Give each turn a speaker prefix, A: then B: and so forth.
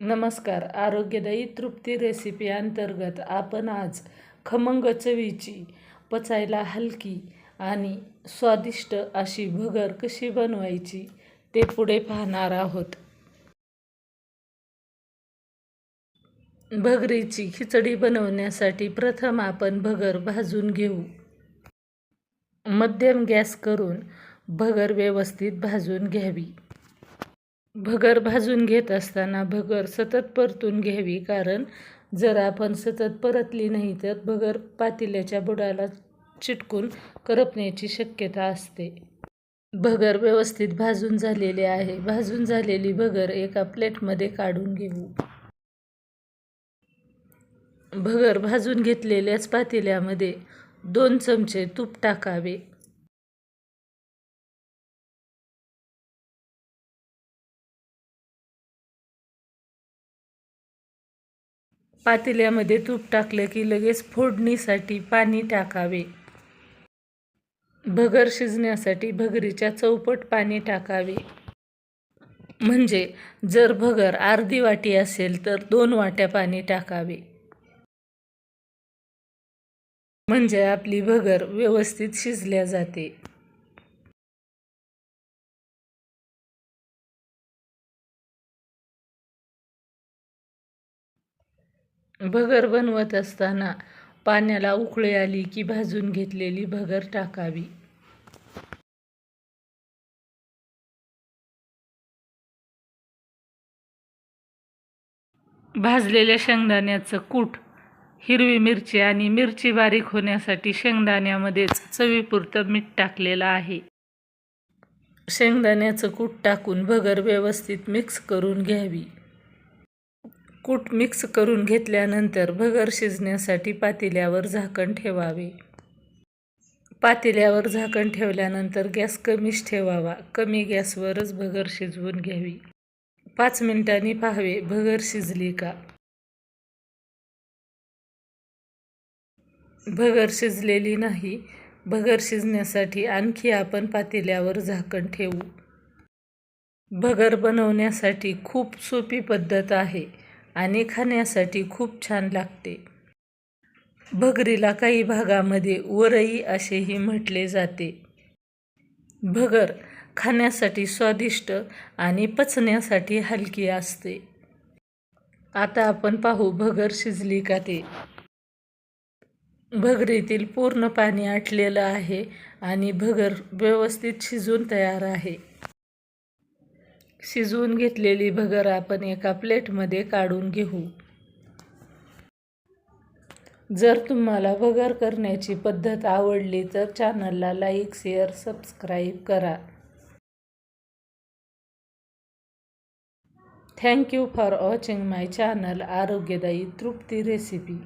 A: नमस्कार. आरोग्यदायी तृप्ती रेसिपी अंतर्गत आपण आज खमंग चवीची पचायला हलकी आणि स्वादिष्ट अशी भगर कशी बनवायची ते पुढे पाहणार आहोत. भगरीची खिचडी बनवण्यासाठी प्रथम आपण भगर भाजून घेऊ. मध्यम गॅस करून भगर व्यवस्थित भाजून घ्यावी. भगर भाजून घेत असताना भगर सतत परतून घ्यावी कारण जर आपण सतत परतली नाही तर भगर पातेल्याच्या बुडाला चिटकून करपण्याची शक्यता असते. भगर व्यवस्थित भाजून झालेली आहे. भाजून झालेली भगर एका प्लेटमध्ये काढून घेऊ. भगर भाजून घेतलेल्याच पातेल्यामध्ये दोन चमचे तूप टाकावे. पातेल्यामध्ये तूप टाकलं की लगेच फोडणीसाठी पाणी टाकावे. भगर शिजण्यासाठी भगरीच्या चौपट पाणी टाकावे. म्हणजे जर भगर अर्धी वाटी असेल तर दोन वाट्या पाणी टाकावे. म्हणजे आपली भगर व्यवस्थित शिजल्या जाते. भगर बनवत असताना पाण्याला उकळी आली की भाजून घेतलेली भगर टाकावी. भाजलेल्या शेंगदाण्याचं कूट हिरवी मिरची आणि मिरची बारीक होण्यासाठी शेंगदाण्यामध्येच चवीपुरतं मीठ टाकलेलं आहे. शेंगदाण्याचं कूट टाकून भगर व्यवस्थित मिक्स करून घ्यावी. कूट मिक्स करून घेतल्यानंतर भगर शिजण्यासाठी पातेल्यावर झाकण ठेवावे. पातेल्यावर झाकण ठेवल्यानंतर गॅस कमीच ठेवावा. कमी गॅसवरच भगर शिजवून घ्यावी. पाच मिनिटांनी पाहावे भगर शिजली का? भगर शिजलेली नाही. भगर शिजण्यासाठी आणखी आपण पातेल्यावर झाकण ठेवू. भगर बनवण्यासाठी खूप सोपी पद्धत आहे. आणि खाण्यासाठी खूप छान लागते. भगरीला काही भागामध्ये वरई असेही म्हटले जाते. भगर खाण्यासाठी स्वादिष्ट आणि पचण्यासाठी हलकी असते. आता आपण पाहू भगर शिजली का ते. भगरीतील पूर्ण पाणी आटलेलं आहे आणि भगर व्यवस्थित शिजून तयार आहे. शिजवून घेतलेली भगर आपण एका प्लेटमध्ये काढून घेऊ. जर तुम्हाला भगर करण्याची पद्धत आवडली तर चॅनलला लाईक शेअर सबस्क्राईब करा. Thank you for watching my channel आरोग्यदायी तृप्ती रेसिपी